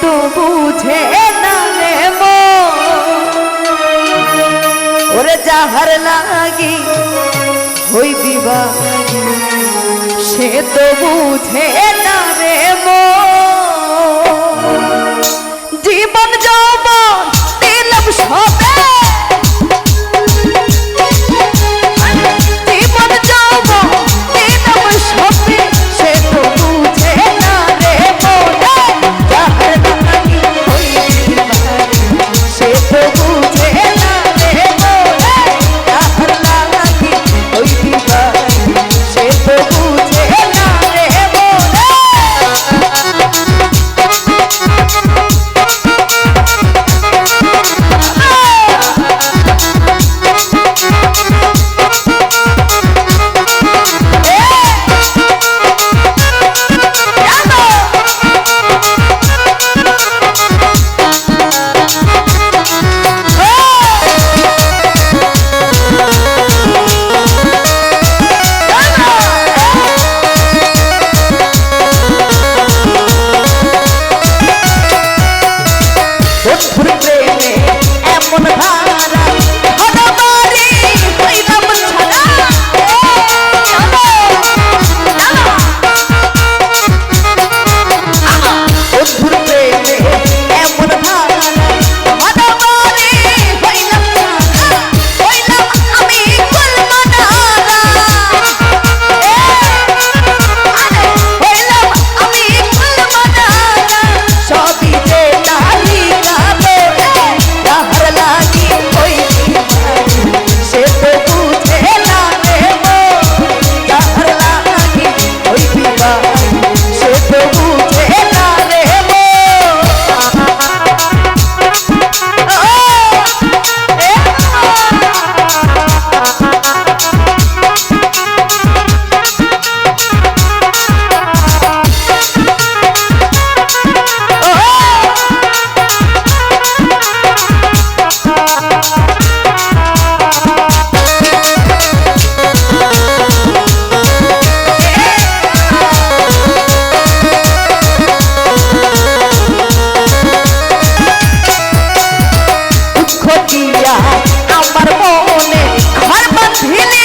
তো বুঝে না রে ওরে যাহার লাগি হই দিবা সে তো বুঝে না রে জীবন যৌবন দিলাম সবে আমার মনে ঘর বাঁধিলে